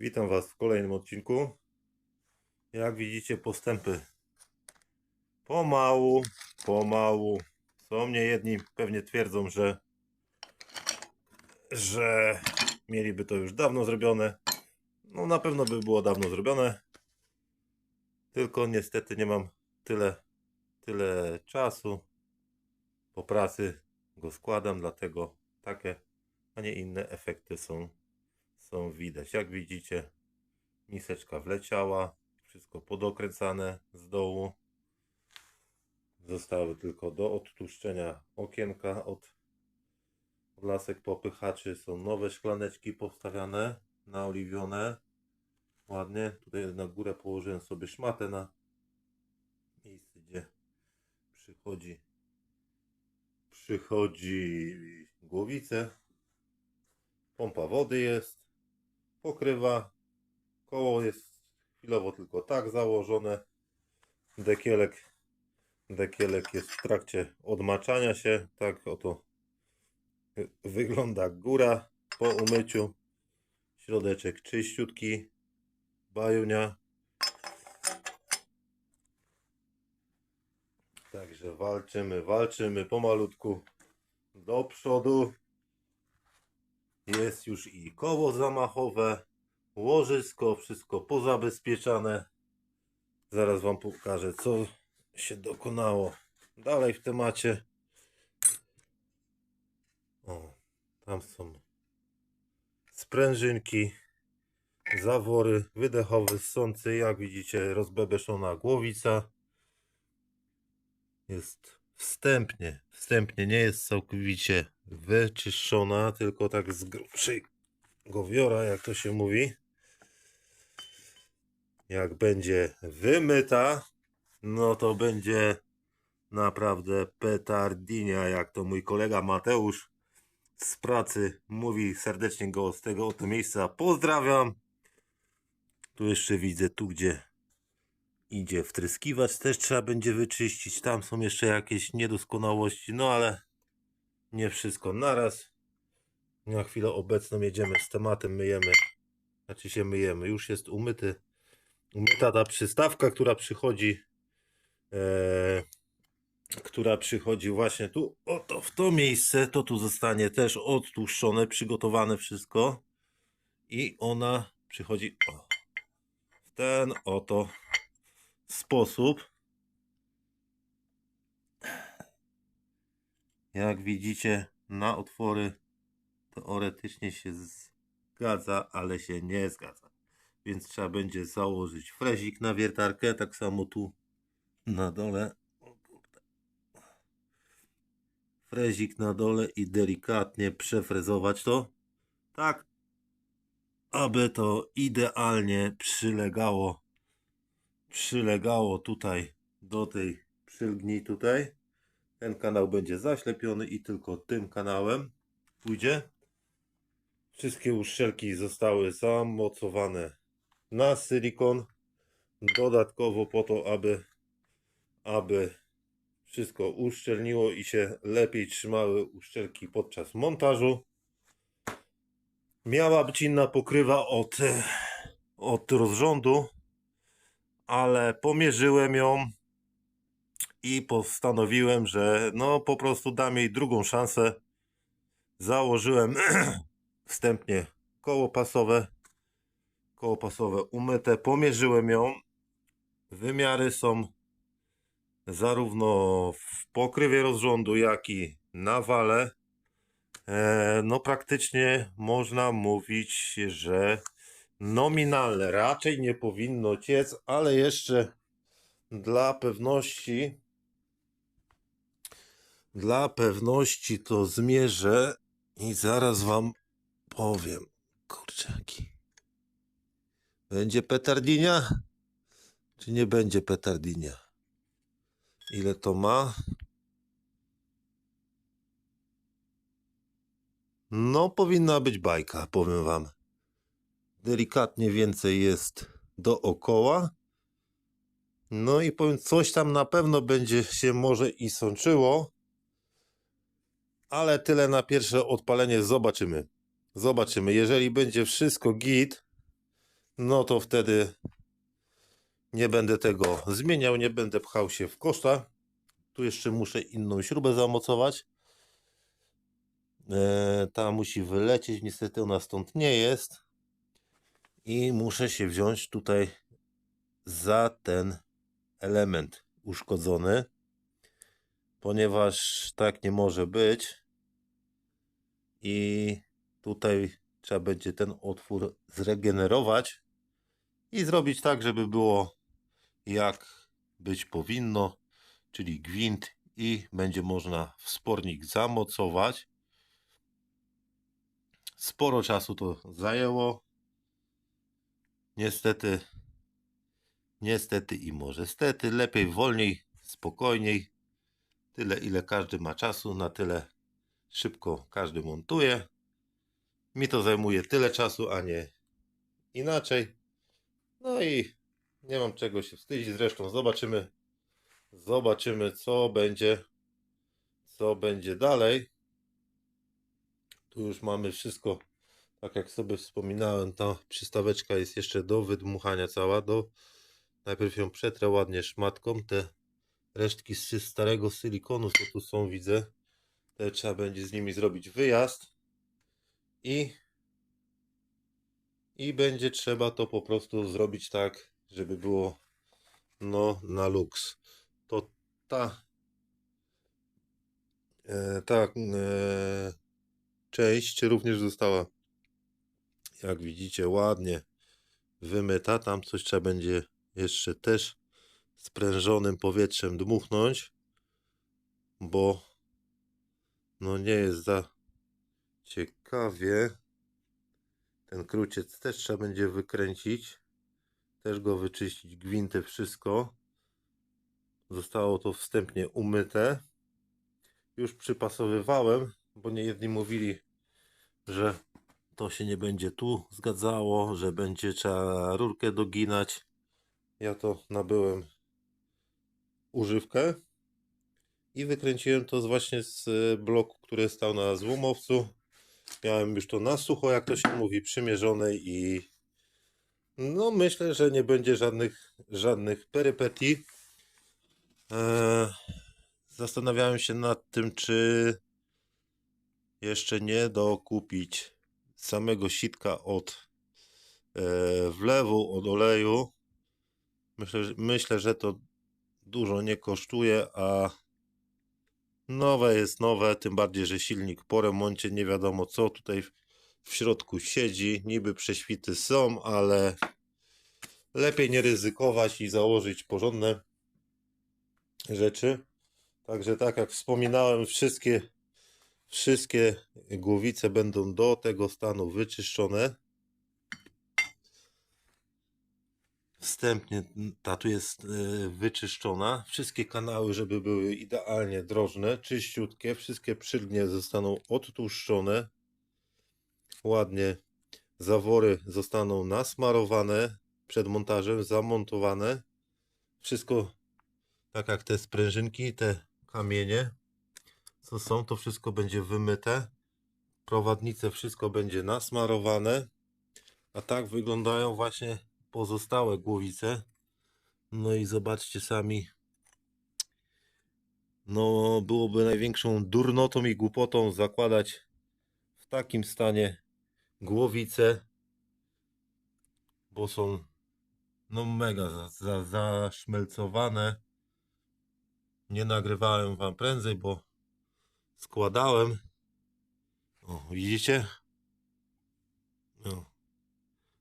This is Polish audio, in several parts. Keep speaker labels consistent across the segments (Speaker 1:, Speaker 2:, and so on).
Speaker 1: Witam Was w kolejnym odcinku. Jak widzicie, postępy pomału, pomału. Są mnie jedni pewnie twierdzą, że że mieliby to już dawno zrobione. No na pewno by było dawno zrobione. Tylko niestety nie mam tyle tyle czasu. Po pracy go składam, dlatego takie, a nie inne efekty są są widać. Jak widzicie, miseczka wleciała, wszystko podokręcane z dołu. Zostały tylko do odtłuszczenia okienka od lasek popychaczy. Są nowe szklaneczki powstawiane, naoliwione. Ładnie. Tutaj na górę położyłem sobie szmatę na miejsce, gdzie przychodzi przychodzi głowice. Pompa wody jest pokrywa. Koło jest chwilowo tylko tak założone. Dekielek, dekielek jest w trakcie odmaczania się. Tak oto wygląda góra po umyciu. Środeczek czyściutki. Bajunia. Także walczymy, walczymy pomalutku do przodu. Jest już i koło zamachowe, łożysko, wszystko pozabezpieczane. Zaraz Wam pokażę, co się dokonało dalej w temacie. O, tam są sprężynki, zawory, wydechowy, ssący. Jak widzicie, rozbebeszona głowica. Jest wstępnie, wstępnie, nie jest całkowicie wyczyszczona, tylko tak z grubszego wiora, jak to się mówi. Jak będzie wymyta, no to będzie naprawdę petardinia, jak to mój kolega Mateusz z pracy mówi. Serdecznie go z tego oto miejsca pozdrawiam. Tu jeszcze widzę, tu gdzie idzie wtryskiwacz, też trzeba będzie wyczyścić. Tam są jeszcze jakieś niedoskonałości, no ale nie wszystko naraz. Na chwilę obecną jedziemy z tematem, myjemy. Znaczy się myjemy, już jest umyty. Umyta ta przystawka, która przychodzi, e, która przychodzi właśnie tu, oto w to miejsce, to tu zostanie też odtłuszczone, przygotowane wszystko. I ona przychodzi o, w ten oto sposób. Jak widzicie, na otwory teoretycznie się zgadza, ale się nie zgadza. Więc trzeba będzie założyć frezik na wiertarkę, tak samo tu na dole. Frezik na dole i delikatnie przefrezować to. Tak, aby to idealnie przylegało przylegało tutaj do tej przylgnij tutaj. Ten kanał będzie zaślepiony i tylko tym kanałem pójdzie. Wszystkie uszczelki zostały zamocowane na silikon. Dodatkowo po to, aby, aby wszystko uszczelniło i się lepiej trzymały uszczelki podczas montażu. Miała być inna pokrywa od, od rozrządu, ale pomierzyłem ją i postanowiłem, że no po prostu dam jej drugą szansę. Założyłem wstępnie koło pasowe, koło pasowe umyte, pomierzyłem ją. Wymiary są zarówno w pokrywie rozrządu, jak i na wale. E, no praktycznie można mówić, że nominalne. Raczej nie powinno ciec, ale jeszcze dla pewności dla pewności to zmierzę i zaraz wam powiem. Kurczaki. Będzie petardinia? Czy nie będzie petardinia? Ile to ma? No, powinna być bajka, powiem wam delikatnie więcej jest dookoła. No i powiem, coś tam na pewno będzie się może i sączyło, ale tyle na pierwsze odpalenie zobaczymy. Zobaczymy. Jeżeli będzie wszystko git, no to wtedy nie będę tego zmieniał, nie będę pchał się w koszta. Tu jeszcze muszę inną śrubę zamocować. E, ta musi wylecieć, niestety ona stąd nie jest. I muszę się wziąć tutaj za ten element uszkodzony, ponieważ tak nie może być. I tutaj trzeba będzie ten otwór zregenerować i zrobić tak, żeby było jak być powinno, czyli gwint i będzie można wspornik zamocować. Sporo czasu to zajęło. Niestety, niestety i może stety, lepiej wolniej, spokojniej. Tyle ile każdy ma czasu, na tyle szybko każdy montuje. Mi to zajmuje tyle czasu, a nie inaczej. No i nie mam czego się wstydzić. Zresztą zobaczymy, zobaczymy co będzie, co będzie dalej. Tu już mamy wszystko, tak jak sobie wspominałem, ta przystaweczka jest jeszcze do wydmuchania cała. Do, najpierw ją przetrę ładnie szmatką. Te resztki z starego silikonu, co tu są, widzę. Te trzeba będzie z nimi zrobić wyjazd. I i będzie trzeba to po prostu zrobić tak, żeby było no na luks. To ta e, ta e, część również została jak widzicie ładnie wymyta. Tam coś trzeba będzie jeszcze też sprężonym powietrzem dmuchnąć, bo no nie jest za ciekawie. Ten kruciec też trzeba będzie wykręcić. Też go wyczyścić, gwinty, wszystko. Zostało to wstępnie umyte. Już przypasowywałem, bo niejedni mówili, że to się nie będzie tu zgadzało, że będzie trzeba rurkę doginać. Ja to nabyłem używkę i wykręciłem to właśnie z bloku, który stał na złomowcu. Miałem już to na sucho, jak to się mówi, przymierzone i no myślę, że nie będzie żadnych, żadnych perypetii. Eee, zastanawiałem się nad tym, czy jeszcze nie dokupić samego sitka od e, wlewu, od oleju. Myślę, że- myślę, że to dużo nie kosztuje, a Nowe jest nowe, tym bardziej, że silnik po remoncie nie wiadomo co tutaj w- środku siedzi. Niby prześwity są, ale lepiej nie ryzykować i założyć porządne rzeczy. Także tak jak wspominałem, wszystkie, wszystkie głowice będą do tego stanu wyczyszczone. Wstępnie ta tu jest e, wyczyszczona. Wszystkie kanały, żeby były idealnie drożne, czyściutkie. Wszystkie przylgnie zostaną odtłuszczone. Ładnie zawory zostaną nasmarowane przed montażem, zamontowane. Wszystko tak jak te sprężynki, te kamienie, co są, to wszystko będzie wymyte. Prowadnice, wszystko będzie nasmarowane. A tak wyglądają właśnie pozostałe głowice. No i zobaczcie sami. No, byłoby największą durnotą i głupotą zakładać w takim stanie głowice, bo są no mega za, za, zaszmelcowane. Nie nagrywałem wam prędzej, bo składałem. O, widzicie? No.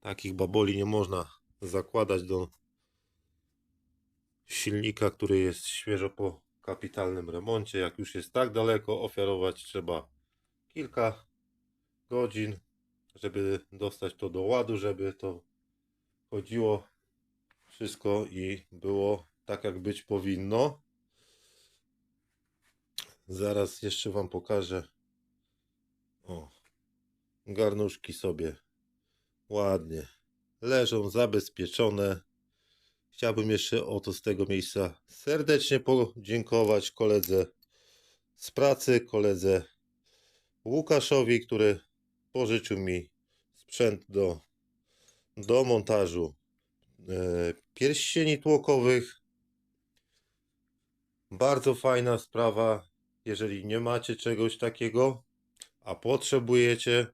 Speaker 1: Takich baboli nie można zakładać do silnika, który jest świeżo po kapitalnym remoncie. Jak już jest tak daleko, ofiarować trzeba kilka godzin, żeby dostać to do ładu, żeby to chodziło wszystko i było tak, jak być powinno. Zaraz jeszcze Wam pokażę. O, garnuszki sobie ładnie leżą zabezpieczone. Chciałbym jeszcze o to z tego miejsca serdecznie podziękować koledze z pracy, koledze Łukaszowi, który pożyczył mi sprzęt do do montażu e, pierścieni tłokowych. Bardzo fajna sprawa. Jeżeli nie macie czegoś takiego, a potrzebujecie,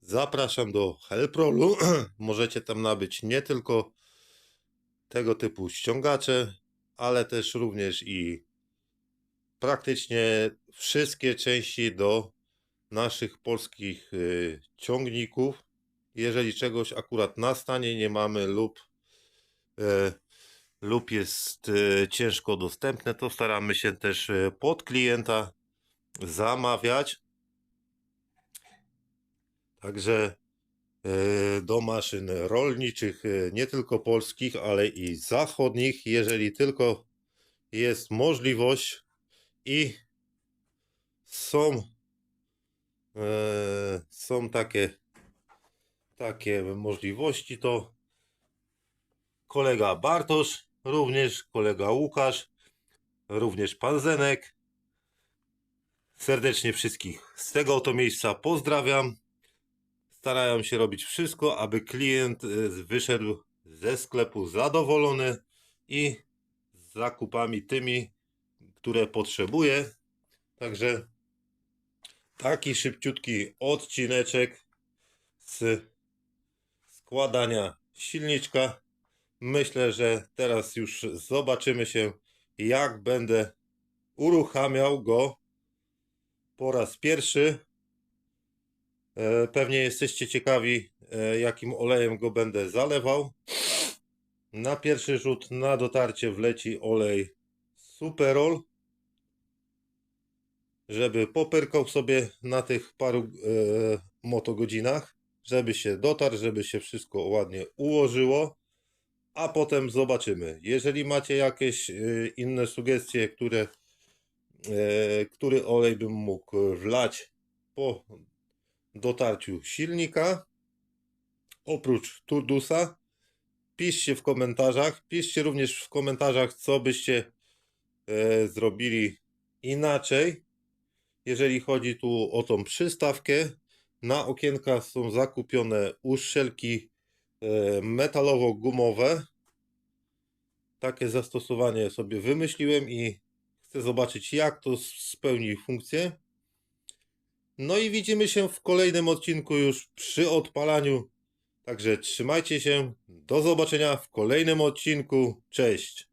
Speaker 1: zapraszam do Helprolu. Możecie tam nabyć nie tylko tego typu ściągacze, ale też również i praktycznie wszystkie części do naszych polskich y, ciągników. Jeżeli czegoś akurat na stanie nie mamy lub, e, lub jest e, ciężko dostępne, to staramy się też e, pod klienta zamawiać. Także e, do maszyn rolniczych, nie tylko polskich, ale i zachodnich, jeżeli tylko jest możliwość i są, są takie, takie możliwości, to kolega Bartosz, również kolega Łukasz, również pan Zenek. Serdecznie wszystkich z tego oto miejsca pozdrawiam. Starają się robić wszystko, aby klient e, wyszedł ze sklepu zadowolony i z zakupami tymi, które potrzebuje. Także taki szybciutki odcineczek z składania silniczka. Myślę, że teraz już zobaczymy się, jak będę uruchamiał go po raz pierwszy. E, Pewnie jesteście ciekawi, e, jakim olejem go będę zalewał. Na pierwszy rzut, na dotarcie wleci olej Superol, żeby popyrkał sobie na tych paru e, motogodzinach, żeby się dotarł, żeby się wszystko ładnie ułożyło, a potem zobaczymy. Jeżeli macie jakieś e, inne sugestie, które, e, który olej bym mógł wlać po dotarciu silnika, oprócz Turdusa, piszcie w komentarzach. Piszcie również w komentarzach, co byście e, zrobili inaczej. Jeżeli chodzi tu o tą przystawkę, na okienkach są zakupione uszczelki e, metalowo-gumowe. Takie zastosowanie sobie wymyśliłem i chcę zobaczyć, jak to spełni funkcję. No i widzimy się w kolejnym odcinku już przy odpalaniu. Także trzymajcie się. Do zobaczenia w kolejnym odcinku. Cześć.